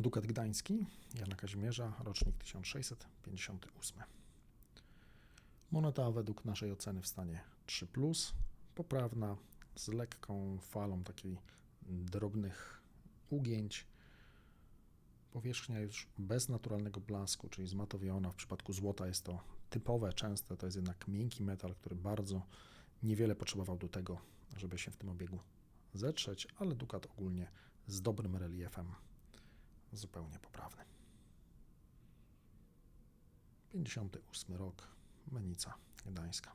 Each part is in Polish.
Dukat Gdański Jana Kazimierza, rocznik 1658. Moneta według naszej oceny w stanie 3, poprawna, z lekką falą takiej drobnych ugięć. Powierzchnia już bez naturalnego blasku, czyli zmatowiona. W przypadku złota jest to typowe, częste. To jest jednak miękki metal, który bardzo niewiele potrzebował do tego, żeby się w tym obiegu zetrzeć, ale dukat ogólnie z dobrym reliefem zupełnie poprawny. 58 rok, Menica Gdańska.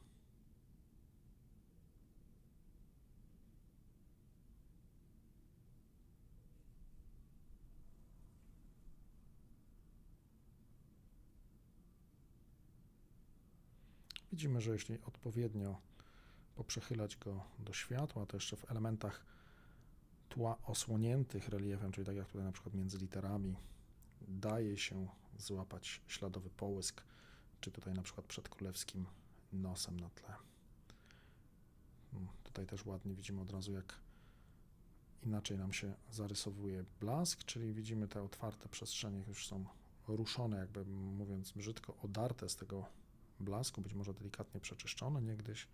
Widzimy, że jeśli odpowiednio poprzechylać go do światła, to jeszcze w elementach tła osłoniętych reliefem, czyli tak jak tutaj na przykład między literami, daje się złapać śladowy połysk, czy tutaj na przykład przed królewskim nosem na tle. Mm, Tutaj też ładnie widzimy od razu, jak inaczej nam się zarysowuje blask, czyli widzimy te otwarte przestrzenie już są ruszone, jakby mówiąc brzydko, odarte z tego blasku, być może delikatnie przeczyszczone niegdyś.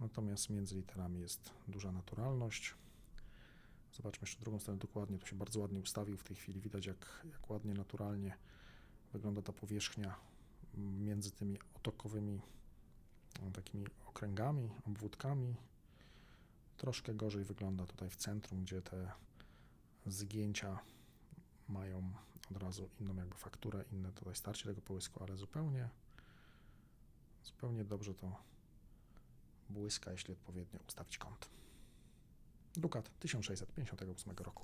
Natomiast między literami jest duża naturalność. Zobaczmy jeszcze drugą stronę dokładnie. Tu się bardzo ładnie ustawił w tej chwili. Widać, jak, jak ładnie, naturalnie wygląda ta powierzchnia między tymi otokowymi no, takimi okręgami, obwódkami. Troszkę gorzej wygląda tutaj w centrum, gdzie te zgięcia mają od razu inną jakby fakturę, inne tutaj starcie tego połysku, ale zupełnie, zupełnie dobrze to błyska, jeśli odpowiednio ustawić kąt. Dukat 1658 roku.